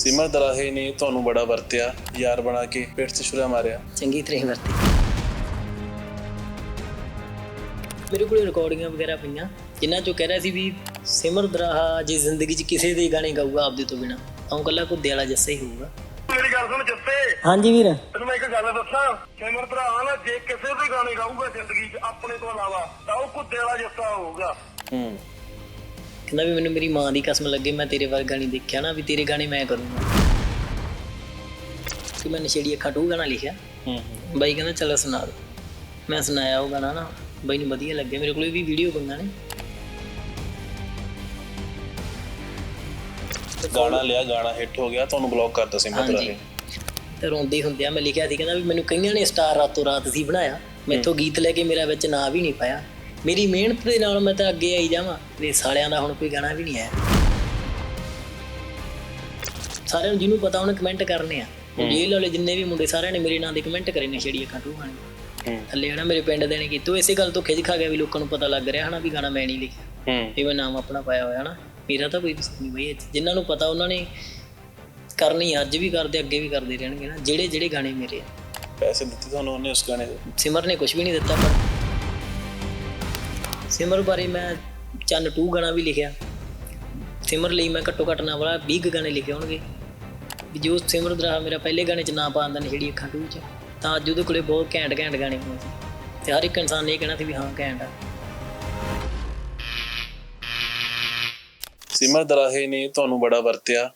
ਸਿਮਰ ਦਰਾਹੇ ਨੇ ਤੁਹਾਨੂੰ ਬੜਾ ਵਰਤਿਆ ਯਾਰ ਬਣਾ ਕੇ ਪੇਟ 'ਚ ਛੁਰਾ ਮਾਰਿਆ। ਚੰਗੀ ਤਰ੍ਹਾਂ ਹੀ ਵਰਤੀ। ਮੇਰੇ ਕੋਲ ਰਿਕਾਰਡਿੰਗਾਂ ਵਗੈਰਾ ਪਈਆਂ ਜਿਨ੍ਹਾਂ ਚੋਂ ਕਹਿ ਰਿਹਾ ਸੀ ਵੀ ਸਿਮਰ ਦਰਾਹਾ ਜੇ ਜ਼ਿੰਦਗੀ 'ਚ ਕਿਸੇ ਦੇ ਗਾਣੇ ਗਾਊਗਾ ਆਪਦੇ ਤੋਂ ਬਿਨਾ ਤਾਂ ਉਹ ਕੱਲਾ ਕੁੱਦੇ ਵਾਲਾ ਜੱਸਾ ਹੀ ਹੋਊਗਾ। ਮੇਰੀ ਗੱਲ ਸੁਣ ਜੱਸੇ। ਹਾਂਜੀ ਵੀਰ। ਤੈਨੂੰ ਮੈਂ ਇੱਕ ਗੱਲ ਦੱਸਾਂ ਸਿਮਰ ਭਰਾ ਨਾ ਜੇ ਕਿਸੇ ਦੇ ਗਾਣੇ ਗਾਊਗਾ ਜ਼ਿੰਦਗੀ 'ਚ ਆਪਣੇ ਤੋਂ ਇਲਾਵਾ ਤਾਂ ਉਹ ਕੁੱਤੇ ਵਾਲਾ ਜੱਸਾ ਹੋਊਗਾ। ਹੂੰ। ਕਹਿੰਦਾ ਵੀ ਮੈਨੂੰ ਮੇਰੀ ਮਾਂ ਦੀ ਕਸਮ ਲੱਗੇ ਮੈਂ ਤੇਰੇ ਵਰਗਾ ਨਹੀਂ ਦੇਖਿਆ ਨਾ ਵੀ ਤੇਰੇ ਗਾਣੇ ਮੈਂ ਕਰੂੰਗਾ। ਕਿ ਮੈਂ ਨਸ਼ੇੜੀ ਅੱਖਾਂ ਟੂ ਗਾਣਾ ਲਿਖਿਆ। ਹੂੰ ਬਾਈ ਕਹਿੰਦਾ ਚਲੋ ਸੁਣਾ ਦੇ। ਮੈਂ ਸੁਣਾਇਆ ਉਹ ਗਾਣਾ ਨਾ ਬਾਈ ਨੂੰ ਵਧੀਆ ਲੱਗਿਆ। ਮੇਰੇ ਕੋਲ ਵੀ ਵੀਡੀਓ ਪਈਆਂ ਨੇ। ਗਾਣਾ ਲਿਆ ਗਾਣਾ ਹਿੱਟ ਹੋ ਗਿਆ ਤੁਹਾਨੂੰ ਬਲੌਕ ਕਰਤਾ ਹਾਂਜੀ। ਦਰਾਹੇ ਤੇ ਰੋਂਦੇ ਹੁੰਦੇ ਆ ਮੈਂ ਲਿਖਿਆ ਸੀ ਕਹਿੰਦਾ ਵੀ ਮੈਨੂੰ ਕਈਆਂ ਨੇ ਸਟਾਰ ਰਾਤੋਂ ਰਾਤ ਸੀ ਬਣਾਇਆ। ਮੈਥੋਂ ਗੀਤ ਲੈ ਕੇ ਮੇਰਾ ਵਿੱਚ ਨਾਂ ਵੀ ਨਹੀਂ ਪਾਇਆ। ਮੇਰੀ ਮਿਹਨਤ ਦੇ ਨਾਲ ਮੈਂ ਤਾਂ ਅੱਗੇ ਆਈ ਜਾਵਾਂ ਤੇ ਸਾਲਿਆਂ ਦਾ ਹੁਣ ਕੋਈ ਗਾਣਾ ਵੀ ਨਹੀਂ ਆਇਆ ਸਾਰਿਆਂ ਨੂੰ ਜਿਹਨੂੰ ਪਤਾ ਉਹਨੇ ਕਮੈਂਟ ਕਰਨੇ ਆ। ਜੇਲ੍ਹ ਵਾਲੇ ਜਿੰਨੇ ਵੀ ਮੁੰਡੇ ਸਾਰਿਆਂ ਨੇ ਮੇਰੇ ਨਾਂ ਦੇ ਕਮੈਂਟ ਕਰੇ ਨੇ ਛੇੜੀ ਅੱਖਾਂ ਟੂ ਹੂੰ। ਥੱਲੇ ਹਨਾ ਮੇਰੇ ਪਿੰਡ ਦੇ ਨੇ ਕੀਤੇ ਇਸੇ ਗੱਲ ਤੋਂ ਖਿੱਚ ਖਾ ਗਿਆ ਵੀ ਲੋਕਾਂ ਨੂੰ ਪਤਾ ਲੱਗ ਰਿਹਾ ਹਨਾ ਵੀ ਗਾਣਾ ਮੈਂ ਨਹੀਂ ਲਿਖਿਆ। ਇਹ ਮੈਂ ਨਾਮ ਆਪਣਾ ਪਾਇਆ ਹੋਇਆ ਨਾ ਮੇਰਾ ਤਾਂ ਕੋਈ ਕਸੂਰ ਨਹੀਂ ਬਈ। ਜਿਨ੍ਹਾਂ ਨੂੰ ਪਤਾ ਉਹਨਾਂ ਨੇ ਕਰਨੀ ਅੱਜ ਵੀ ਕਰਦੇ ਅੱਗੇ ਵੀ ਕਰਦੇ ਰਹਿਣਗੇ ਨਾ। ਜਿਹੜੇ ਜਿਹੜੇ ਗਾਣੇ ਮੇਰੇ ਆ। ਪੈਸੇ ਦਿੱਤੇ ਤੁਹਾਨੂੰ ਉਹਨੇ ਉਸ ਗਾਣੇ ਦੇ। ਸਿਮਰ ਨੇ ਕੁਝ ਵੀ ਨਹੀਂ ਦਿੱਤਾ ਪਰ ਸਿਮਰ ਬਾਰੇ ਮੈਂ ਚੰਨ 2 ਗਾਣਾ ਵੀ ਲਿਖਿਆ। ਸਿਮਰ ਲਈ ਮੈਂ ਘੱਟੋ ਘੱਟ ਨਾ ਵਾਲਾ 20 ਕੁ ਗਾਣੇ ਲਿਖੇ ਹੋਣਗੇ। ਵੀ ਜੋ ਸਿਮਰ ਦਰਾ ਮੇਰਾ ਪਹਿਲੇ ਗਾਣੇ ਚ ਨਾਂ ਪਾਉਂਦਾ ਨੇ ਜਿਹੜੀ ਅੱਖਾਂ 2 ਚ ਤਾਂ ਅੱਜ ਉਹਦੇ ਕੋਲੇ ਬਹੁਤ ਘੈਂਟ ਘੈਂਟ ਗਾਣੇ ਹੋਣੇ ਸੀ। ਤੇ ਹਰ ਇੱਕ ਇਨਸਾਨ ਨੇ ਇਹ ਕਹਿਣਾ ਸੀ ਵੀ ਹਾਂ ਘੈਂਟ ਆ। ਸਿਮਰ ਦਰਾਹੇ ਨੇ ਤੁਹਾਨੂੰ ਬੜਾ ਵਰਤਿਆ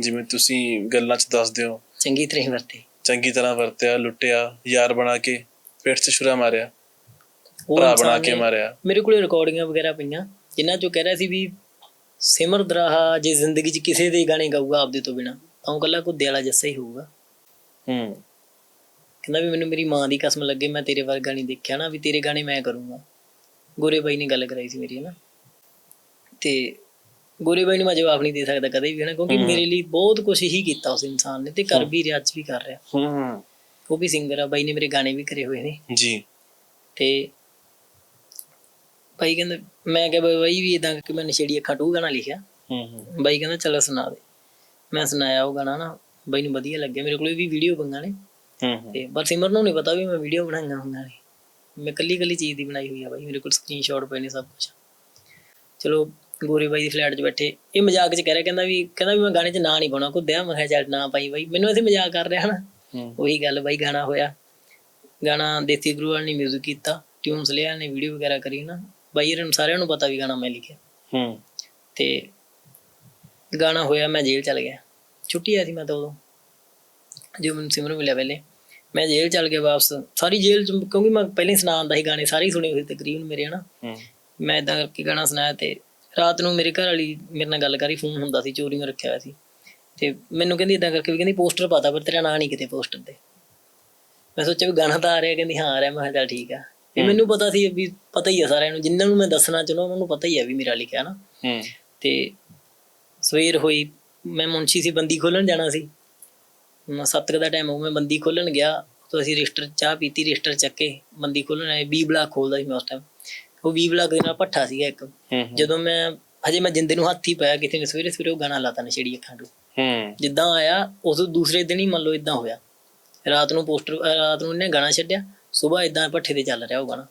ਜਿਵੇਂ ਤੁਸੀਂ ਗੱਲਾਂ 'ਚ ਦੱਸਦੇ ਹੋ। ਚੰਗੀ ਤਰ੍ਹਾਂ ਵਰਤੇ। ਚੰਗੀ ਤਰ੍ਹਾਂ ਵਰਤਿਆ ਲੁੱਟਿਆ ਯਾਰ ਬਣਾ ਕੇ ਪੇਟ 'ਚ ਛੁਰਾ ਮਾਰਿਆ। ਉਹ ਭਰਾ ਇਨਸਾਨ ਬਣਾ ਕੇ ਨੇ- ਮਾਰਿਆ। ਮੇਰੇ ਕੋਲੇ ਰਿਕਾਰਡਿੰਗਾਂ ਵਗੈਰਾ ਪਈਆਂ ਜਿਨ੍ਹਾਂ ਚੋਂ ਕਹਿ ਰਿਹਾ ਸੀ ਵੀ ਸਿਮਰ ਦਰਾਹਾ ਜੇ ਜ਼ਿੰਦਗੀ 'ਚ ਕਿਸੇ ਦੇ ਗਾਣੇ ਗਾਊਗਾ ਆਪਦੇ ਤੋਂ ਬਿਨਾ ਤਾਂ ਉਹ ਕੱਲਾ ਕੁੱਦੇ ਵਾਲਾ ਜੱਸਾ ਹੀ ਹੋਊਗਾ। ਹੂੰ। ਕਹਿੰਦਾ ਵੀ ਮੈਨੂੰ ਮੇਰੀ ਮਾਂ ਦੀ ਕਸਮ ਲੱਗੇ ਮੈਂ ਤੇਰੇ ਵਰਗਾ ਨਹੀਂ ਦੇਖਿਆ ਨਾ ਵੀ ਤੇਰੇ ਗਾਣੇ ਮੈਂ ਕਰੂੰਗਾ। ਗੋਰੇ ਬਾਈ ਨੇ ਗੱਲ ਕਰਾਈ ਸੀ ਮੇਰੀ ਨਾ ਤੇ ਗੋਰੇ ਬਾਈ ਨੂੰ ਮੈਂ ਜਵਾਬ ਨਹੀਂ ਦੇ ਸਕਦਾ ਕਦੇ ਵੀ ਹਨਾ ਕਿਉਂਕਿ ਮੇਰੇ ਲਈ ਬਹੁਤ ਕੁਝ ਹੀ ਕੀਤਾ ਉਸ ਇਨਸਾਨ ਨੇ ਤੇ ਕਰ ਵੀ ਰਿਹਾ ਅੱਜ ਵੀ ਕਰ ਰਿਹਾ। ਹੂੰ। ਉਹ ਵੀ ਸਿੰਗਰ ਆ ਬਾਈ ਨੇ ਮੇਰੇ ਗਾਣੇ ਵੀ ਕਰੇ ਹੋਏ ਨੇ। ਜੀ। ਤੇ ਬਾਈ ਕਹਿੰਦਾ ਮੈਂ ਕਿਹਾ ਬਈ ਬਾਈ ਵੀ ਇਦਾਂ ਕਿ ਮੈਂ ਨਸ਼ੇੜੀ ਅੱਖਾਂ ਟੂ ਗਾਣਾ ਲਿਖਿਆ। ਹੂੰ ਹੂੰ। ਬਾਈ ਕਹਿੰਦਾ ਚਲੋ ਸੁਣਾ ਦੇ। ਮੈਂ ਸੁਣਾਇਆ ਉਹ ਗਾਣਾ ਨਾ ਬਾਈ ਨੂੰ ਵਧੀਆ ਲੱਗਿਆ। ਮੇਰੇ ਕੋਲ ਵੀ ਵੀਡੀਓ ਪਈਆਂ ਨੇ। ਹੂੰ ਹੂੰ। ਤੇ ਪਰ ਸਿਮਰ ਨੂੰ ਨਹੀਂ ਪਤਾ ਵੀ ਮੈਂ ਵੀਡੀਓ ਬਣਾਈਆਂ ਹੋਈਆਂ ਨੇ। ਮੈਂ ਕੱਲੀ ਕੱਲੀ ਚੀਜ਼ ਦੀ ਬਣਾਈ ਹੋਈ ਆ ਬਾਈ। ਮੇਰੇ ਕੋਲ ਸਕਰੀਨਸ਼ਾਟ ਪਏ ਨੇ ਸਭ ਕੁਝ ਚਲੋ ਗੋਰੀ ਬਾਈ ਦੀ ਫਲੈਟ 'ਚ ਬੈਠੇ। ਇਹ ਮਜ਼ਾਕ 'ਚ ਕਹਿ ਰਿਹਾ ਕਹਿੰਦਾ ਵੀ ਕਹਿੰਦਾ ਵੀ ਮੈਂ ਗਾਣੇ 'ਚ ਨਾਂ ਨਹੀਂ ਪਾਉਣਾ। ਕੁੱਦਿਆ ਮੈਂ ਕਿਹਾ ਚੱਲ ਨਾ ਪਾਈ ਬਾਈ। ਮੈਨੂੰ ਅਸੀਂ ਮਜ਼ਾਕ ਕਰ ਰਿਹਾ ਹਨਾ ਹੂੰ। ਉਹੀ ਗੱਲ ਬਾਈ ਗਾਣਾ ਹੋਇਆ। ਗਾਣਾ ਦੇਸੀ ਗੁਰੂ ਵਾਲ ਨੇ ਮਿਊਜ਼ਿਕ ਕੀਤਾ। ਟਿਊਨਸ ਲਿਆ ਨੇ ਵੀਡੀਓ ਵਗੈਰਾ ਕਰੀ ਨਾ। ਬਾਈ ਇਹਨਾਂ ਸਾਰਿਆਂ ਨੂੰ ਪਤਾ ਵੀ ਗਾਣਾ ਮੈਂ ਲਿਖਿਆ। ਹੂੰ। ਤੇ ਗਾਣਾ ਹੋਇਆ ਮੈਂ ਜੇਲ੍ਹ ਚਲ ਗਿਆ। ਛੁੱਟੀ ਆਈ ਸੀ ਮੈਂ ਤਾਂ ਉਦੋਂ। ਜੋ ਮੈਨੂੰ ਸਿਮਰਨ ਮਿਲਿਆ ਪਹਿਲੇ। ਮੈਂ ਜੇਲ੍ਹ ਚਲ ਗਿਆ ਵਾਪਸ। ਸਾਰੀ ਜੇਲ੍ਹ ਚ ਕਿਉਂਕਿ ਮੈਂ ਪਹਿਲੇ ਹੀ ਸੁਣਾ ਆਂਦਾ ਸੀ ਗਾਣੇ ਸਾਰੇ ਸੁਣੇ ਹੋਏ ਤਕਰੀਬਨ ਮੇਰੇ ਹਨਾ। ਹੂੰ। ਮੈਂ ਇਦਾਂ ਕਰਕੇ ਗਾਣਾ ਸੁਣਾਇਆ ਤੇ ਰਾਤ ਨੂੰ ਮੇਰੇ ਘਰ ਵਾਲੀ ਮੇਰੇ ਨਾਲ ਗੱਲ ਕਰੀ ਫੋਨ ਹੁੰਦਾ ਸੀ ਚੋਰੀ ਨੂੰ ਰੱਖਿਆ ਹੋਇਆ ਸੀ। ਤੇ ਮੈਨੂੰ ਕਹਿੰਦੀ ਇਦਾਂ ਕਰਕੇ ਵੀ ਕਹਿੰਦੀ ਪੋਸਟਰ ਪਾਤਾ ਪਰ ਤੇਰਾ ਨਾਂ ਨਹੀਂ ਕਿਤੇ ਪੋਸਟਰ ਤੇ। ਮੈਂ ਸੋਚਿਆ ਵੀ ਗਾਣਾ ਤਾਂ ਆ ਰਿਹਾ ਕਹਿੰਦੀ ਹਾਂ ਆ ਰਿਹਾ ਮੈਂ ਕਿਹਾ ਚੱਲ ਠੀਕ ਆ। ਤੇ ਮੈਨੂੰ ਪਤਾ ਸੀ ਵੀ ਪਤਾ ਹੀ ਆ ਸਾਰਿਆਂ ਨੂੰ ਜਿਨ੍ਹਾਂ ਨੂੰ ਮੈਂ ਦੱਸਣਾ ਚਾਹੁੰਦਾ ਉਹਨਾਂ ਨੂੰ ਪਤਾ ਹੀ ਆ ਵੀ ਮੇਰਾ ਲਿਖਿਆ ਨਾ। ਹੂੰ। ਤੇ ਸਵੇਰ ਹੋਈ ਮੈਂ ਮੁੰਸ਼ੀ ਸੀ ਬੰਦੀ ਖੋਲਣ ਜਾਣਾ ਸੀ। ਮੈਂ ਸੱਤ ਕੁ ਦਾ ਟਾਈਮ ਹੋ ਮੈਂ ਬੰਦੀ ਖੋਲਣ ਗਿਆ। ਤਾਂ ਅਸੀਂ ਰਜਿਸਟਰ ਚਾਹ ਪੀਤੀ ਰਜਿਸਟਰ ਚੱਕ ਬੰਦੀ ਖੋਲਣ ਆਏ 20 ਬਲਾਕ ਖੋਲਦਾ ਸੀ ਮੈਂ ਉਸ ਟਾਈਮ ਉਹ 20 ਬਲਾਕ ਦੇ ਨਾਲ ਪੱਠਾ ਸੀਗਾ ਇੱਕ। ਜਦੋਂ ਮੈਂ ਹਜੇ ਮੈਂ ਜਿੰਦੇ ਨੂੰ ਹੱਥ ਹੀ ਪਾਇਆ ਕਿਸੇ ਨੇ ਸਵੇਰੇ ਸਵੇਰੇ ਉਹ ਗਾਣਾ ਲਾਤਾ ਨਸ਼ੇੜੀ ਅੱਖਾਂ ਤੋਂ। ਹੂੰ। ਜਿੱਦਾਂ ਆਇਆ ਉਸ ਦੂਸਰੇ ਦਿਨ ਹੀ ਮੰਨ ਲਓ ਇਦਾਂ ਹੋਇਆ। ਰਾਤ ਨੂੰ ਪੋਸਟਰ ਰਾਤ ਨੂੰ ਇਹਨੇ ਗਾਣਾ ਛੱਡਿਆ। ਸਵੇਰ ਇਦਾਂ ਪੱਠੇ ਤੇ ਚੱਲ ਰਿਹਾ ਉਹ ਗਾਣਾ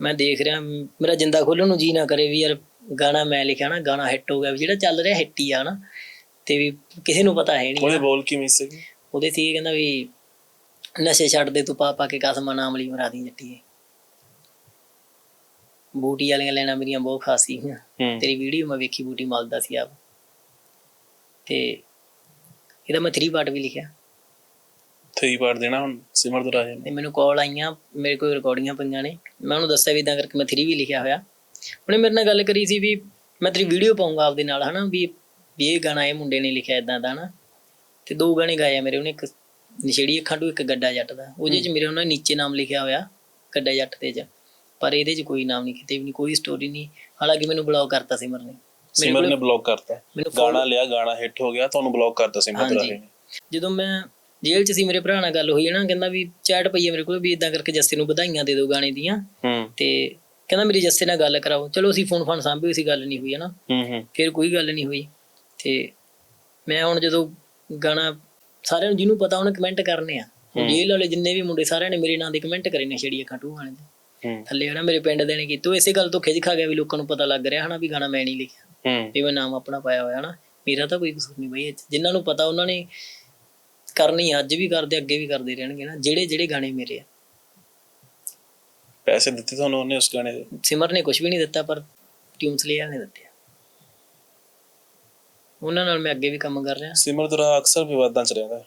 ਮੈਂ ਦੇਖ ਰਿਹਾ ਮੇਰਾ ਜਿੰਦਾ ਖੋਲਣ ਨੂੰ ਜੀ ਨਾ ਕਰੇ ਵੀ ਯਾਰ ਗਾਣਾ ਮੈਂ ਲਿਖਿਆ ਨਾ ਗਾਣਾ ਹਿੱਟ ਹੋ ਗਿਆ ਵੀ ਜਿਹੜਾ ਚੱਲ ਰਿਹਾ ਹਿੱਟ ਹੀ ਆ ਨਾ ਤੇ ਵੀ ਕਿਸੇ ਨੂੰ ਪਤਾ ਹੈ ਨਹੀਂ। ਉਹਦੇ ਬੋਲ ਕੀ ਮਿਸ ਸੀ? ਉਹਦੇ ਸੀ ਕਹਿੰਦਾ ਵੀ ਨਸ਼ੇ ਛੱਡ ਦੇ ਤੂੰ ਪਾ ਪਾ ਕੇ ਕਸਮਾਂ ਨਾਮ ਲਈ ਮਰਾ ਦੀ ਜੱਟੀਏ। ਬੂਟੀ ਵਾਲੀਆਂ ਲੈਣਾ ਮੇਰੀਆਂ ਬਹੁਤ ਖਾਸ ਹੂੰ। ਤੇਰੀ ਵੀਡੀਓ ਮੈਂ ਵੇਖੀ ਬੂਟੀ ਮਲਦਾ ਸੀ ਆਪ। ਤੇ ਇਹਦਾ ਮੈਂ 3 ਪਾਰਟ ਵੀ ਲਿਖਿਆ। ਥਰੀ ਪਾਰ ਦੇਣਾ ਹੁਣ ਸਿਮਰ ਦਰਾਹੇ ਨੇ। ਤੇ ਮੈਨੂੰ ਕਾਲ ਆਈਆਂ ਮੇਰੇ ਕੋਲ ਰਿਕਾਰਡਿੰਗਾਂ ਪਈਆਂ ਨੇ। ਮੈਂ ਉਹਨੂੰ ਦੱਸਿਆ ਵੀ ਇਦਾਂ ਕਰਕੇ ਮੈਂ 3 ਵੀ ਲਿਖਿਆ ਹੋਇਆ। ਉਹਨੇ ਮੇਰੇ ਨਾਲ ਗੱਲ ਕਰੀ ਸੀ ਵੀ ਮੈਂ ਤੇਰੀ ਵੀਡੀਓ ਪਾਉਂਗਾ ਆਪਦੇ ਨਾਲ ਹਨਾ ਵੀ ਵੀ ਇਹ ਗਾਣਾ ਇਹ ਮੁੰਡੇ ਨੇ ਲਿਖਿਆ ਇਦਾਂ ਦਾ ਹਨਾ। ਤੇ ਦੋ ਗਾਣੇ ਗਾਏ ਆ ਮੇਰੇ ਉਹਨੇ ਇੱਕ ਨਸ਼ੇੜੀ ਅੱਖਾਂ ਤੋਂ ਇੱਕ ਗੱਡਾ ਜੱਟ ਦਾ। ਉਹਦੇ ਚ ਮੇਰੇ ਉਹਨਾਂ ਨੇ ਨੀਚੇ ਨਾਮ ਲਿਖਿਆ ਹੋਇਆ ਗੱਡਾ ਜੱਟ ਦੇ ਚ। ਪਰ ਇਹਦੇ ਚ ਕੋਈ ਨਾਮ ਨਹੀਂ ਕਿਤੇ ਵੀ ਨਹੀਂ ਕੋਈ ਸਟੋਰੀ ਨਹੀਂ। ਹਾਲਾਂਕਿ ਮੈਨੂੰ ਬਲੌਕ ਕਰਤਾ ਸਿਮਰ ਨੇ। ਮੇਰੇ ਸਿਮਰ ਨੇ ਬਲੌਕ ਕਰਤਾ। ਮੈਨੂੰ ਗਾਣਾ ਲਿਆ ਗਾਣਾ ਹਿੱਟ ਹੋ ਗਿਆ ਤੁਹਾਨੂੰ ਬਲੌਕ ਕਰਤਾ ਸਿਮਰ ਨੇ। ਜਦੋਂ ਮੈਂ ਜੇਲ੍ਹ 'ਚ ਸੀ ਮੇਰੇ ਭਰਾ ਨਾਲ ਗੱਲ ਹੋਈ ਹੈ ਨਾ ਕਹਿੰਦਾ ਵੀ ਚੈਟ ਪਈ ਹੈ ਮੇਰੇ ਕੋਲ ਵੀ ਇਦਾਂ ਕਰਕੇ ਜੱਸੇ ਨੂੰ ਵਧਾਈਆਂ ਦੇ ਦਿਓ ਗਾਣੇ ਦੀਆਂ। ਹੂੰ। ਤੇ ਕਹਿੰਦਾ ਮੇਰੀ ਜੱਸੇ ਨਾਲ ਗੱਲ ਕਰਾਓ। ਚਲੋ ਅਸੀਂ ਫੋਨ ਫਾਨ ਸਾਂਭੀ ਸੀ ਗੱਲ ਨਹੀਂ ਹੋਈ ਹੈ ਨਾ। ਹੂੰ ਹੂੰ। ਫਿਰ ਕੋਈ ਗੱਲ ਨਹੀਂ ਹੋਈ। ਤੇ ਮੈਂ ਹੁਣ ਜਦੋਂ ਗਾਣਾ ਸਾਰਿਆਂ ਨੂੰ ਜਿਹਨੂੰ ਪਤਾ ਉਹਨੇ ਕਮੈਂਟ ਕਰਨੇ ਆ। ਜੇਲ੍ਹ ਵਾਲੇ ਜਿੰਨੇ ਵੀ ਮੁੰਡੇ ਸਾਰਿਆਂ ਨੇ ਮੇਰੇ ਨਾਂ ਦੇ ਕਮੈਂਟ ਕਰੇ ਨੇ ਛੜੀ ਅੱਖਾਂ ਟੂ ਗਾਣੇ ਦੇ ਥੱਲੇ ਹਨਾ ਮੇਰੇ ਪਿੰਡ ਦੇ ਨੇ ਕੀਤੀ ਇਸੇ ਗੱਲ ਤੋਂ ਖਿੱਚ ਖਾ ਗਿਆ ਵੀ ਲੋਕਾਂ ਨੂੰ ਪਤਾ ਲੱਗ ਰਿਹਾ ਹਨਾ ਵੀ ਗਾਣਾ ਮੈਂ ਨਹੀਂ ਲਿਖਿਆ। ਵੀ ਮੈਂ ਨਾਮ ਆਪਣਾ ਪਾਇਆ ਹੋਇਆ ਹਨਾ। ਮੇਰਾ ਤਾਂ ਕੋਈ ਕਸੂਰ ਨਹੀਂ ਬਈ। ਜਿਨ੍ਹਾਂ ਨੂੰ ਪਤਾ ਉਹਨਾਂ ਨੇ ਕਰਨੀ ਅੱਜ ਵੀ ਕਰਦੇ ਅੱਗੇ ਵੀ ਕਰਦੇ ਰਹਿਣਗੇ ਨਾ ਜਿਹੜੇ ਜਿਹੜੇ ਗਾਣੇ ਮੇਰੇ ਆ ਪੈਸੇ ਦਿੱਤੇ ਤੁਹਾਨੂੰ ਉਹਨੇ ਉਸ ਗਾਣੇ ਦੇ ਸਿਮਰ ਨੇ ਕੁਝ ਵੀ ਨਹੀਂ ਦਿੱਤਾ ਪਰ ਟਿਊਨਸ ਲਿਆ ਨੇ ਦਿੱਤੇ। ਉਹਨਾਂ ਨਾਲ ਮੈਂ ਅੱਗੇ ਵੀ ਕੰਮ ਕਰ ਰਿਹਾ ਸਿਮਰ ਦੁਰਾ ਅਕਸਰ ਵਿਵਾਦਾਂ ਚ ਰਹਿੰਦਾ ਹੈ।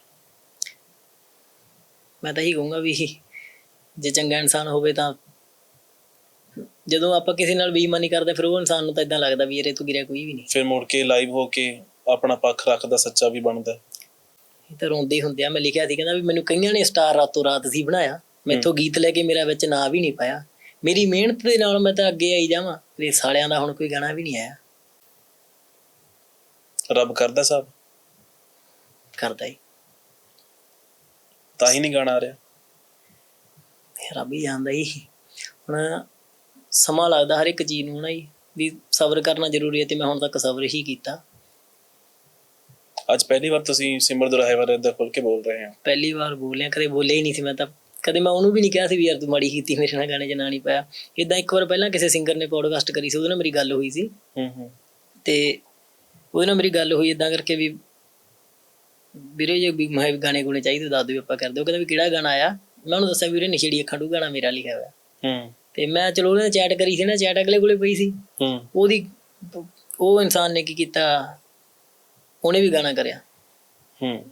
ਮੈਂ ਤਾਂ ਇਹੀ ਕਹੂੰਗਾ ਵੀ ਜੇ ਚੰਗਾ ਇਨਸਾਨ ਹੋਵੇ ਤਾਂ ਜਦੋਂ ਆਪਾਂ ਕਿਸੇ ਨਾਲ ਬੇਈਮਾਨੀ ਕਰਦੇ ਫਿਰ ਉਹ ਇਨਸਾਨ ਨੂੰ ਤਾਂ ਇਦਾਂ ਲੱਗਦਾ ਵੀ ਇਹਰੇ ਤੋਂ ਗਿਰਿਆ ਕੋਈ ਵੀ ਨਹੀਂ ਫਿਰ ਮੁੜ ਕੇ ਲਾਈਵ ਹੋ ਕੇ ਆਪਣਾ ਪੱਖ ਰੱਖਦਾ ਸੱਚਾ ਵੀ ਬਣਦਾ ਹੈ। ਇਹ ਤਾਂ ਰੋਂਦੇ ਹੁੰਦੇ ਆ। ਮੈਂ ਲਿਖਿਆ ਸੀ ਕਹਿੰਦਾ ਵੀ ਮੈਨੂੰ ਕਈਆਂ ਨੇ ਸਟਾਰ ਰਾਤੋਂ ਰਾਤ ਸੀ ਬਣਾਇਆ। ਮੈਥੋਂ ਗੀਤ ਲੈ ਕੇ ਮੇਰਾ ਵਿੱਚ ਨਾਂ ਵੀ ਨਹੀਂ ਪਾਇਆ। ਮੇਰੀ ਮਿਹਨਤ ਦੇ ਨਾਲ ਮੈਂ ਤਾਂ ਅੱਗੇ ਆਈ ਜਾਵਾਂ ਤੇ ਸਾਲਿਆਂ ਦਾ ਹੁਣ ਕੋਈ ਗਾਣਾ ਵੀ ਨਹੀਂ ਆਇਆ। ਰੱਬ ਕਰਦਾ ਸਭ? ਕਰਦਾ ਹੀ। ਤਾਂ ਹੀ ਨਹੀਂ ਗਾਣਾ ਆ ਰਿਹਾ। ਰੱਬ ਹੀ ਜਾਣਦਾ ਹੀ। ਹੁਣ ਸਮਾਂ ਲੱਗਦਾ ਹਰ ਇੱਕ ਚੀਜ਼ ਨੂੰ ਨਾ ਜੀ ਵੀ ਸਬਰ ਕਰਨਾ ਜ਼ਰੂਰੀ ਹੈ ਤੇ ਮੈਂ ਹੁਣ ਤੱਕ ਸਬਰ ਹੀ ਕੀਤਾ। ਅੱਜ ਪਹਿਲੀ ਵਾਰ ਤੁਸੀਂ ਸਿਮਰ ਦੁਰਾਹੇ ਬਾਰੇ ਏਦਾਂ ਖੁੱਲ ਕੇ ਬੋਲ ਰਹੇ ਹੋ। ਪਹਿਲੀ ਵਾਰ ਬੋਲਿਆ ਕਦੇ ਬੋਲਿਆ ਹੀ ਨਹੀਂ ਸੀ ਮੈਂ ਤਾਂ। ਕਦੇ ਮੈਂ ਉਹਨੂੰ ਵੀ ਨਹੀਂ ਕਿਹਾ ਸੀ ਵੀ ਯਾਰ ਤੂੰ ਮਾੜੀ ਕੀਤੀ ਮੇਰੇ ਨਾਲ ਗਾਣੇ 'ਚ ਨਾਂ ਨਹੀਂ ਪਾਇਆ। ਇਦਾਂ ਇੱਕ ਵਾਰ ਪਹਿਲਾਂ ਕਿਸੇ ਸਿੰਗਰ ਨੇ ਪੋਡਕਾਸਟ ਕਰੀ ਸੀ ਉਹਦੇ ਨਾਲ ਮੇਰੀ ਗੱਲ ਹੋਈ ਸੀ। ਹੂੰ ਹੂੰ। ਤੇ ਉਹਦੇ ਨਾਲ ਮੇਰੀ ਗੱਲ ਹੋਈ ਇਦਾਂ ਕਰਕੇ ਵੀ ਵੀਰੇ ਜੇ ਵੀ ਮੈਂ ਗਾਣੇ ਗੁਣੇ ਚਾਹੀਦੇ ਦੱਸ ਦਿਓ ਆਪਾਂ ਕਰਦੇ ਉਹ ਕਹਿੰਦਾ ਵੀ ਕਿਹੜਾ ਗਾਣਾ ਆਇਆ? ਮੈਂ ਉਹਨੂੰ ਦੱਸਿਆ ਵੀਰੇ ਨਸ਼ੇੜੀ ਅੱਖਾਂ ਟੂ ਗਾਣਾ ਮੇਰਾ ਲਿਖਿਆ ਹੋਇਆ। ਹੂੰ। ਤੇ ਮੈਂ ਚਲੋ ਉਹਨੇ ਚੈਟ ਕਰੀ ਸੀ ਨਾ ਚੈਟ ਅਗਲੇ ਕੋਲੇ ਪਈ ਸੀ। ਹੂੰ। ਉਹਦੀ ਉਹ ਇਨਸਾਨ ਨੇ ਕੀ ਕੀਤਾ? ਉਹਨੇ ਵੀ ਗਾਣਾ ਕਰਿਆ। ਹੂੰ।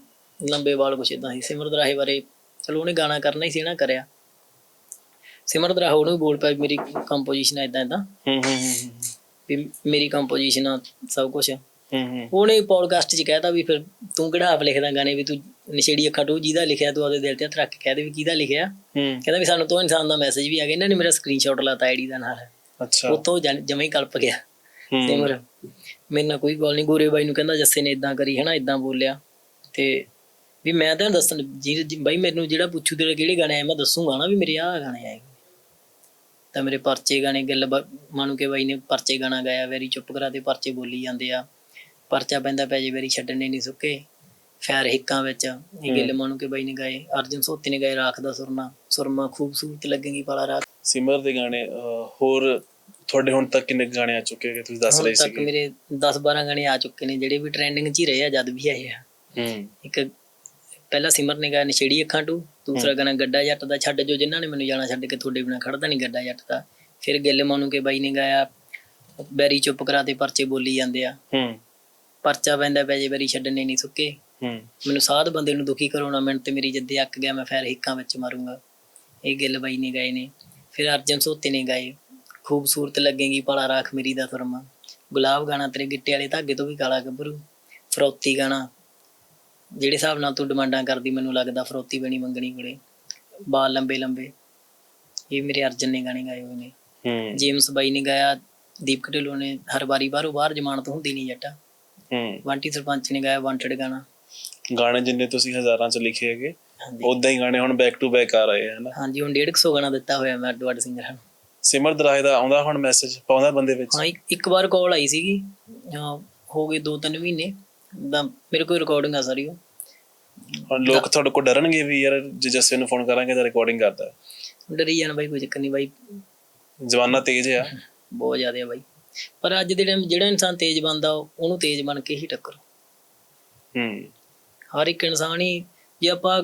ਲੰਬੇ ਵਾਲ ਕੁਛ ਇਦਾਂ ਸੀ। ਸਿਮਰਤ ਰਾਹੇ ਬਾਰੇ ਚਲੋ ਉਹਨੇ ਗਾਣਾ ਕਰਨਾ ਹੀ ਸੀ ਨਾ ਕਰਿਆ। ਸਿਮਰਤ ਰਾਹ ਉਹਨੂੰ ਬੋਲ ਪਿਆ ਮੇਰੀ ਕੰਪੋਜੀਸ਼ਨ ਹੈ ਇਦਾਂ ਇਦਾਂ ਹੂੰ ਹੂੰ ਹੂੰ। ਵੀ ਮੇਰੀ ਕੰਪੋਜੀਸ਼ਨ ਆ ਸਭ ਕੁਝ ਹੂੰ ਹੂੰ। ਉਹਨੇ ਪੋਡਕਾਸਟ 'ਚ ਕਹਿਤਾ ਵੀ ਫਿਰ ਤੂੰ ਕਿਹੜਾ ਆਪ ਲਿਖਦਾ ਗਾਣੇ ਵੀ ਤੂੰ ਨਸ਼ੇੜੀ ਅੱਖਾਂ ਟੂ ਜਿਹਦਾ ਲਿਖਿਆ ਤੂੰ ਉਹਦੇ ਦਿਲ ਤੇ ਹੱਥ ਰੱਖ ਕੇ ਕਹਿ ਦੇ ਵੀ ਕਿਹਦਾ ਲਿਖਿਆ। ਕਹਿੰਦਾ ਵੀ ਸਾਨੂੰ ਤੋਂ ਇਨਸਾਨ ਦਾ ਮੈਸੇਜ ਵੀ ਆ ਗਿਆ। ਇਹਨਾਂ ਨੇ ਮੇਰਾ ਸਕਰੀਨਸ਼ਾਟ ਲਾਤਾ ਆਈਡੀ ਦਾ ਨਾਲ। ਅੱਛਾ। ਉਤੋਂ ਜਮੇ ਹੀ ਕਲਪ ਗਿਆ। ਸਿਮਰ ਮੇਰੇ ਨਾਲ ਕੋਈ ਗੱਲ ਨਹੀਂ ਗੋਰੇ ਬਾਈ ਨੂੰ ਕਹਿੰਦਾ ਜੱਸੇ ਨੇ ਇਦਾਂ ਕਰੀ ਹਨਾ ਇਦਾਂ ਬੋਲਿਆ। ਤੇ ਵੀ ਮੈਂ ਤਾਂ ਦੱਸਣ ਜੀ ਬਾਈ ਮੈਨੂੰ ਜਿਹੜਾ ਪੁੱਛੂ ਤੇਰੇ ਕਿਹੜੇ ਗਾਣੇ ਆਏ ਮੈਂ ਦੱਸੂਗਾ ਨਾ ਵੀ ਮੇਰੇ ਆਹ ਗਾਣੇ ਆਏ ਤਾਂ ਮੇਰੇ ਪਰਚੇ ਗਾਣੇ ਗੱਲ ਮਾਨੂ ਕੇ ਬਾਈ ਨੇ ਪਰਚੇ ਗਾਣਾ ਗਾਇਆ ਵੈਰੀ ਚੁੱਪ ਕਰਾ ਦੇ ਪਰਚੇ ਬੋਲੀ ਜਾਂਦੇ ਆ। ਪਰਚਾ ਪੈਂਦਾ ਪੈ ਜੇ ਵੈਰੀ ਛੱਡਣੇ ਨਹੀਂ ਸੁੱਕੇ। ਫੈਰ ਹਿੱਕਾਂ ਵਿੱਚ ਇਹ ਗਿੱਲ ਮਾਨੂ ਕੇ ਬਾਈ ਨੇ ਗਾਏ ਅਰਜਨ ਸੋਤੀ ਨੇ ਗਾਏ ਰਾਖ ਦਾ ਸੁਰਮਾ ਸੁਰਮਾ ਖੂਬਸੂਰਤ ਲੱਗੇਗੀ ਪਾਲਾ ਰਾਖ। ਸਿਮਰ ਦੇ ਗਾਣੇ ਹੋਰ ਤੁਹਾਡੇ ਹੁਣ ਤੱਕ ਕਿੰਨੇ ਗਾਣੇ ਆ ਚੁੱਕੇ ਹੈਗੇ? ਤੁਸੀਂ ਦੱਸ ਰਹੇ ਤੱਕ ਸੀਗੇ। ਮੇਰੇ 10 12 ਗਾਣੇ ਆ ਚੁੱਕੇ ਨੇ ਜਿਹੜੇ ਵੀ ਟ੍ਰੈਂਡਿੰਗ 'ਚ ਹੀ ਰਹੇ ਆ ਜਦ ਵੀ ਆਏ ਆ। ਹੂੰ। ਇੱਕ ਪਹਿਲਾ ਸਿਮਰ ਨੇ ਗਾਇਆ ਨਸ਼ੇੜੀ ਅੱਖਾਂ ਟੂ ਦੂਸਰਾ ਗਾਣਾ ਗੱਡਾ ਜੱਟ ਦਾ ਛੱਡ ਜੋ ਜਿਨ੍ਹਾਂ ਨੇ ਮੈਨੂੰ ਜਾਣਾ ਛੱਡ ਕੇ ਤੁਹਾਡੇ ਬਿਨਾ ਖੜਦਾ ਨਹੀਂ ਗੱਡਾ ਜੱਟ ਦਾ। ਫਿਰ ਗਿੱਲ ਮਾਨੂ ਕੇ ਬਾਈ ਨੇ ਗਾਇਆ ਬੈਰੀ ਚੁੱਪ ਕਰਾ ਤੇ ਪਰਚੇ ਬੋਲੀ ਜਾਂਦੇ ਆ। ਹੂੰ। ਪਰਚਾ ਪੈਂਦਾ ਪੈ ਜੇ ਬੈਰੀ ਛੱਡਣੇ ਨਹੀਂ ਸੁੱਕੇ। ਹੂੰ। ਮੈਨੂੰ ਸਾਧ ਬੰਦੇ ਨੂੰ ਦੁਖੀ ਕਰਾਉਣਾ ਮੈਨੂੰ ਤੇ ਮੇਰੀ ਜੱਦੇ ਅੱਕ ਗਿਆ ਮੈਂ ਫੇਰ ਹਿੱਕਾਂ ਵਿੱਚ ਮਾਰੂੰਗਾ। ਇਹ ਗਿੱਲ ਬਾਈ ਨੇ ਗਾਏ ਨੇ। ਫਿਰ ਅਰਜਨ ਸੋਤੇ ਨੇ ਗਾਏ। ਖੂਬਸੂਰਤ ਲੱਗੇਗੀ ਪਾਲਾ ਰਾਖ ਮੇਰੀ ਦਾ ਫਰਮਾ। ਗੁਲਾਬ ਗਾਣਾ ਤੇਰੇ ਗਿੱਟੇ ਵਾਲੇ ਧਾਗੇ ਤੋਂ ਵੀ ਕਾਲਾ ਗੱਭਰੂ। ਫਰੋਤੀ ਗਾਣਾ ਜਿਹੜੇ ਹਿਸਾਬ ਨਾਲ ਤੂੰ ਡਿਮਾਂਡਾਂ ਕਰਦੀ ਮੈਨੂੰ ਲੱਗਦਾ ਫਰੋਤੀ ਬਣੀ ਮੰਗਣੀ ਕੋਲੇ। ਬਾਲ ਲੰਬੇ ਲੰਬੇ। ਇਹ ਮੇਰੇ ਅਰਜਨ ਨੇ ਗਾਣੇ ਗਾਏ ਹੋਏ ਨੇ। ਹੂੰ। ਜੇਮਸ ਬਾਈ ਨੇ ਗਾਇਆ ਦੀਪਕ ਢਿੱਲੋਂ ਨੇ ਹਰ ਵਾਰੀ ਬਾਹਰੋਂ ਬਾਹਰ ਜ਼ਮਾਨਤ ਹੁੰਦੀ ਨਹੀਂ ਜੱਟਾ। ਹੂੰ। ਬੰਟੀ ਸਰਪੰਚ ਨੇ ਗਾਇਆ ਵਾਂਟਡ ਗਾਣਾ। ਗਾਣੇ ਜਿੰਨੇ ਤੁਸੀਂ ਹਜ਼ਾਰਾਂ ਚ ਲਿਖੇ ਹੈਗੇ ਉਦਾਂ ਹੀ ਗਾਣੇ ਹੁਣ ਬੈਕ ਟੂ ਬੈਕ ਆ ਰਹੇ ਹਨ? ਹਾਂਜੀ ਹੁਣ 150 ਗਾਣਾ ਦਿੱਤਾ ਹੋਇਆ ਮੈਂ ਅੱਡੋ ਅੱਡ ਸਿੰਗਰਾਂ ਨੂੰ। ਸਿਮਰ ਦਰਾਹੇ ਦਾ ਆਉਂਦਾ ਹੁਣ ਮੈਸੇਜ ਪਾਉਂਦਾ ਬੰਦੇ ਵਿੱਚ। ਹਾਂ ਇੱਕ- ਇੱਕ ਵਾਰ ਕਾਲ ਆਈ ਸੀਗੀ ਹਾਂ, ਹੋ ਗਏ 2-3 ਮਹੀਨੇ ਦਾ ਮੇਰੇ ਕੋਲ ਰਿਕਾਰਡਿੰਗ ਆ ਸਾਰੀ ਉਹ। ਹੁਣ ਲੋਕ ਤੁਹਾਡੇ ਕੋਲ ਡਰਨਗੇ ਵੀ ਯਾਰ ਜੇ ਜੱਸੇ ਨੂੰ ਫੋਨ ਕਰਾਂਗੇ ਤਾਂ ਰਿਕਾਰਡਿੰਗ ਕਰਦਾ। ਹੈ। ਡਰੀ ਜਾਣ ਬਾਈ ਕੋਈ ਚੱਕਰ ਨਹੀਂ ਬਾਈ। ਜਵਾਨਾ ਤੇਜ਼ ਆ। ਬਹੁਤ ਜ਼ਿਆਦਾ ਆ ਬਾਈ। ਪਰ ਅੱਜ ਦੇ ਟਾਈਮ ਜਿਹੜਾ ਇਨਸਾਨ ਤੇਜ਼ ਬਣਦਾ ਉਹਨੂੰ ਤੇਜ਼ ਬਣ ਕੇ ਹੀ ਟੱਕਰ। ਹੂੰ। ਹਰ ਇੱਕ ਇਨਸਾਨ ਹੀ ਜੇ ਆਪਾਂ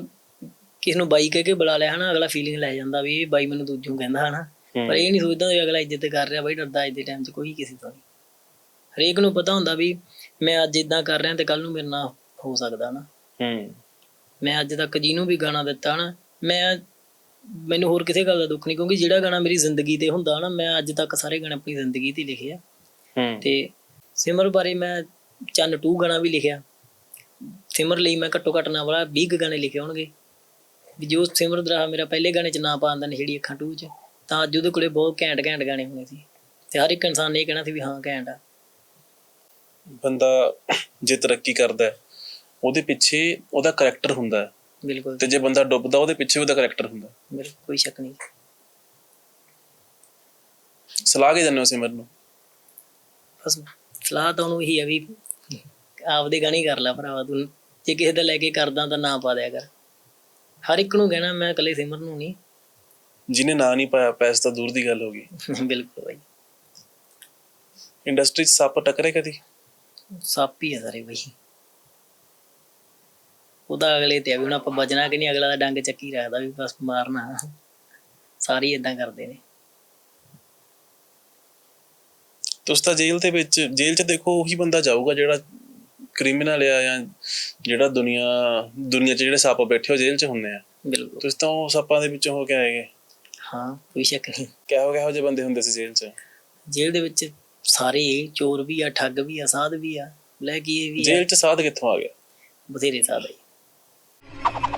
ਕਿਸ ਨੂੰ ਬਾਈ ਕਹਿ ਕੇ ਬੁਲਾ ਲਿਆ ਹਨਾ ਅਗਲਾ ਫੀਲਿੰਗ ਲੈ ਜਾਂਦਾ ਵੀ ਇਹ ਬਾਈ ਮੈਨੂੰ ਦੂਜੂ ਕਹਿੰਦਾ ਹਨਾ। ਪਰ ਇਹ ਨਹੀਂ ਸੋਚਦਾ ਵੀ ਅਗਲਾ ਇੱਜ਼ਤ ਕਰ ਰਿਹਾ ਬਾਈ ਡਰਦਾ ਅੱਜ ਦੇ ਟਾਈਮ 'ਚ ਕੋਈ ਕਿਸੇ ਤੋਂ ਨਹੀਂ ਹਰੇਕ ਨੂੰ ਪਤਾ ਹੁੰਦਾ ਵੀ ਮੈਂ ਅੱਜ ਇਦਾਂ ਕਰ ਰਿਹਾ ਤੇ ਕੱਲ ਨੂੰ ਮੇਰੇ ਨਾਲ ਹੋ ਸਕਦਾ ਨਾ। ਹੂੰ। ਮੈਂ ਅੱਜ ਤੱਕ ਜਿਹਨੂੰ ਵੀ ਗਾਣਾ ਦਿੱਤਾ ਨਾ ਮੈਂ ਮੈਨੂੰ ਹੋਰ ਕਿਸੇ ਗੱਲ ਦਾ ਦੁੱਖ ਨਹੀਂ ਕਿਉਂਕਿ ਜਿਹੜਾ ਗਾਣਾ ਮੇਰੀ ਜ਼ਿੰਦਗੀ ਤੇ ਹੁੰਦਾ ਨਾ ਮੈਂ ਅੱਜ ਤੱਕ ਸਾਰੇ ਗਾਣੇ ਆਪਣੀ ਜ਼ਿੰਦਗੀ ਤੇ ਲਿਖੇ ਆ। ਹੂੰ। ਤੇ ਸਿਮਰ ਬਾਰੇ ਮੈਂ ਚੰਨ 2 ਗਾਣਾ ਵੀ ਲਿਖਿਆ। ਸਿਮਰ ਲਈ ਮੈਂ ਘੱਟੋ ਘੱਟ ਨਾ ਵਾਲਾ 20 ਕੁ ਗਾਣੇ ਲਿਖੇ ਹੋਣਗੇ। ਵੀ ਜੋ ਸਿਮਰ ਦਰਾ ਮੇਰਾ ਪਹਿਲੇ ਗਾਣੇ ਚ ਨਾਂ ਪਾਉਂਦਾ ਨਸ਼ੇੜੀ ਅੱਖਾਂ 2 ਚ। ਤਾਂ ਅੱਜ ਉਹਦੇ ਕੋਲੇ ਬਹੁਤ ਘੈਂਟ ਘੈਂਟ ਗਾਣੇ ਹੋਣੇ ਸੀ। ਤੇ ਹਰ ਇੱਕ ਇਨਸਾਨ ਨੇ ਇਹ ਕਹਿਣਾ ਸੀ ਵੀ ਹਾਂ ਘੈਂਟ ਆ। ਬੰਦਾ ਜੇ ਤਰੱਕੀ ਕਰਦਾ ਹੈ, ਉਹਦੇ ਪਿੱਛੇ ਉਹਦਾ ਕਰੈਕਟਰ ਹੁੰਦਾ ਹੈ। ਬਿਲਕੁਲ। ਤੇ ਜੇ ਬੰਦਾ ਡੁੱਬਦਾ ਉਹਦੇ ਪਿੱਛੇ ਉਹਦਾ ਕਰੈਕਟਰ ਹੁੰਦਾ ਮੇਰੇ ਕੋਈ ਸ਼ੱਕ ਨਹੀਂ। ਸਲਾਹ ਕੇ ਜਾਂਦੇ ਹੋ ਸਿਮਰ ਨੂੰ? ਬਸ ਸਲਾਹ ਤਾਂ ਉਹਨੂੰ ਇਹੀ ਹੈ ਵੀ ਆਪਦੇ ਗਾਣੇ ਹੀ ਕਰ ਲੈ ਭਰਾਵਾ ਤੂੰ। ਜੇ ਕਿਸੇ ਦਾ ਲੈ ਕੇ ਕਰਦਾ ਤਾਂ ਨਾ ਪਾ ਦਿਆ ਕਰ। ਹਰ ਇੱਕ ਨੂੰ ਕਹਿਣਾ ਮੈਂ ਇਕੱਲੇ ਸਿਮਰ ਨੂੰ ਨਹੀਂ। ਜਿਹਨੇ ਨਾਂ ਨਹੀਂ ਪਾਇਆ ਪੈਸੇ ਤਾਂ ਦੂਰ ਦੀ ਗੱਲ ਹੋ ਗਈ। ਬਿਲਕੁਲ ਬਾਈ। ਇੰਡਸਟਰੀ 'ਚ ਸੱਪ ਟਕਰੇ ਕਦੀ? ਸੱਪ ਹੀ ਆ ਸਾਰੇ ਬਈ। ਉਹਦਾ ਅਗਲੇ ਤੇ ਆ ਵੀ ਹੁਣ ਆਪਾਂ ਬਚਣਾ ਕਿ ਨਹੀਂ ਅਗਲਾ ਦਾ ਡੰਗ ਚੱਕੀ ਰੱਖਦਾ ਵੀ ਬਸ ਮਾਰਨਾ। ਸਾਰੇ ਇਦਾਂ ਕਰਦੇ ਨੇ। ਤੁਸੀਂ ਤਾਂ ਜੇਲ੍ਹ ਦੇ ਵਿੱਚ ਜੇਲ੍ਹ 'ਚ ਦੇਖੋ ਉਹੀ ਬੰਦਾ ਜਾਊਗਾ ਜਿਹੜਾ ਕ੍ਰਿਮੀਨਲ ਆ ਜਾਂ ਜਿਹੜਾ ਦੁਨੀਆ ਦੁਨੀਆ 'ਚ ਜਿਹੜੇ ਸੱਪ ਬੈਠੇ ਹੋ ਜੇਲ੍ਹ 'ਚ ਹੁੰਦੇ ਆ। ਬਿਲਕੁਲ। ਤੁਸੀਂ ਤਾਂ ਉਹ ਸੱਪਾਂ ਦੇ ਵਿੱਚੋਂ ਹੋ ਕੇ ਆਏਗੇ ਹਾਂ ਕੋਈ ਸ਼ੱਕ ਨਹੀਂ ਕਿਹੋ ਕਿਹੋ ਜਿਹੇ ਬੰਦੇ ਹੁੰਦੇ ਸੀ ਜੇਲ੍ਹ 'ਚ? ਜੇਲ੍ਹ ਦੇ ਵਿੱਚ ਸਾਰੇ ਹੀ, ਚੋਰ ਵੀ ਆ ਠੱਗ ਵੀ ਆ ਸਾਧ ਵੀ ਆ। ਲੈ ਕੀ ਇਹ ਵੀ ਆ। ਜੇਲ੍ਹ 'ਚ ਸਾਧ ਕਿੱਥੋਂ ਆ ਗਿਆ? ਬਥੇਰੇ ਸਾਧ ਆ ਜੀ।